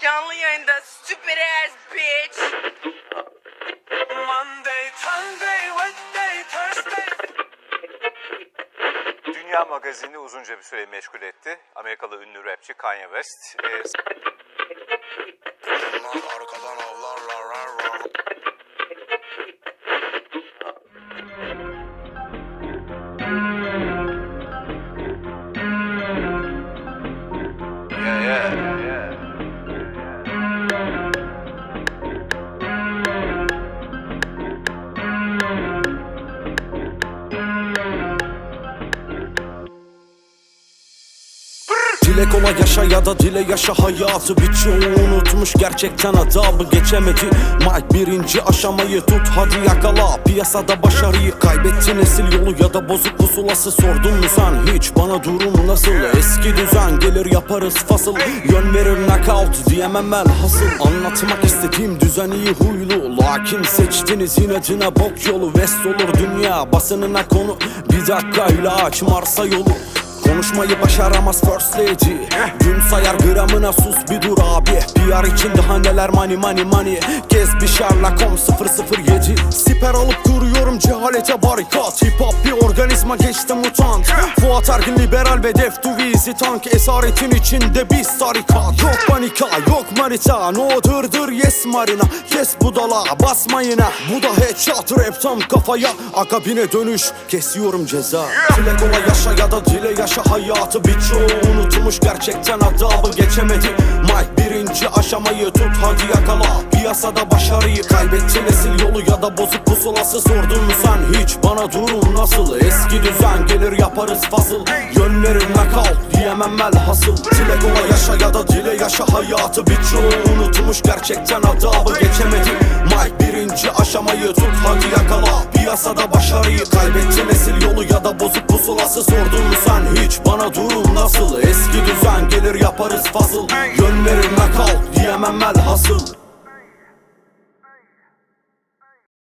Canlı yayında stupid ass bitch. Monday, Sunday, Wednesday, Thursday. Dünya magazini uzunca bir süre meşgul etti. Amerikalı ünlü rapçi Kanye West. e, Dile kolay yaşa ya da dile yaşa hayatı Birçoğu unutmuş gerçekten adabı geçemedi. Mike birinci aşamayı tut hadi yakala. Piyasada başarıyı kaybetti nesil yolu ya da bozuk pusulası Sordun mu sen? Hiç bana durum nasıl? Eski düzen gelir yaparız fasıl. Yön verir knockout diyemem hasıl. Anlatmak istediğim düzen iyi huylu. Lakin seçtiniz inadına bok yolu. West olur dünya basınına konu. Bir dakikayla aç Mars'a yolu Konuşmayı başaramaz first lady. Gün sayar gramına sus bir dur abi. PR için daha neler money money money. Gez bir Sherlock Holmes 007 Siper alıp kuruyorum cehalete barikat. Hip hop bir organizma geçti mutant. Fuat Ergin liberal ve def to vizi tank. Esaretin içinde biz tarikat. Yok panika yok manita. No dırdır yes marina. Yes budala basma yine Bu da headshot rap tam kafaya. Akabine dönüş kesiyorum ceza. Dile kolay yaşa ya da dile yaşa hayatı Birçoğu unutmuş gerçekten adabı geçemedi. Mike birinci aşamayı tut hadi yakala. Piyasada başarıyı kaybetti nesil yolu ya da bozuk pusulası Sordun mu sen? Hiç. Bana durum nasıl? Eski düzen gelir yaparız fasıl. Yön verir knockout diyemem el hasıl. Dile kolay yaşa ya da dile yaşa. Hayatı Birçoğu unutmuş gerçekten adabı geçemedi aşamayı tut hadi yakala. Piyasada başarıyı kaybetti nesil yolu ya da bozuk pusulası Sordun mu sen hiç? Bana durum nasıl? Eski düzen gelir yaparız fasıl. Yön verir knockout diyemem el hasıl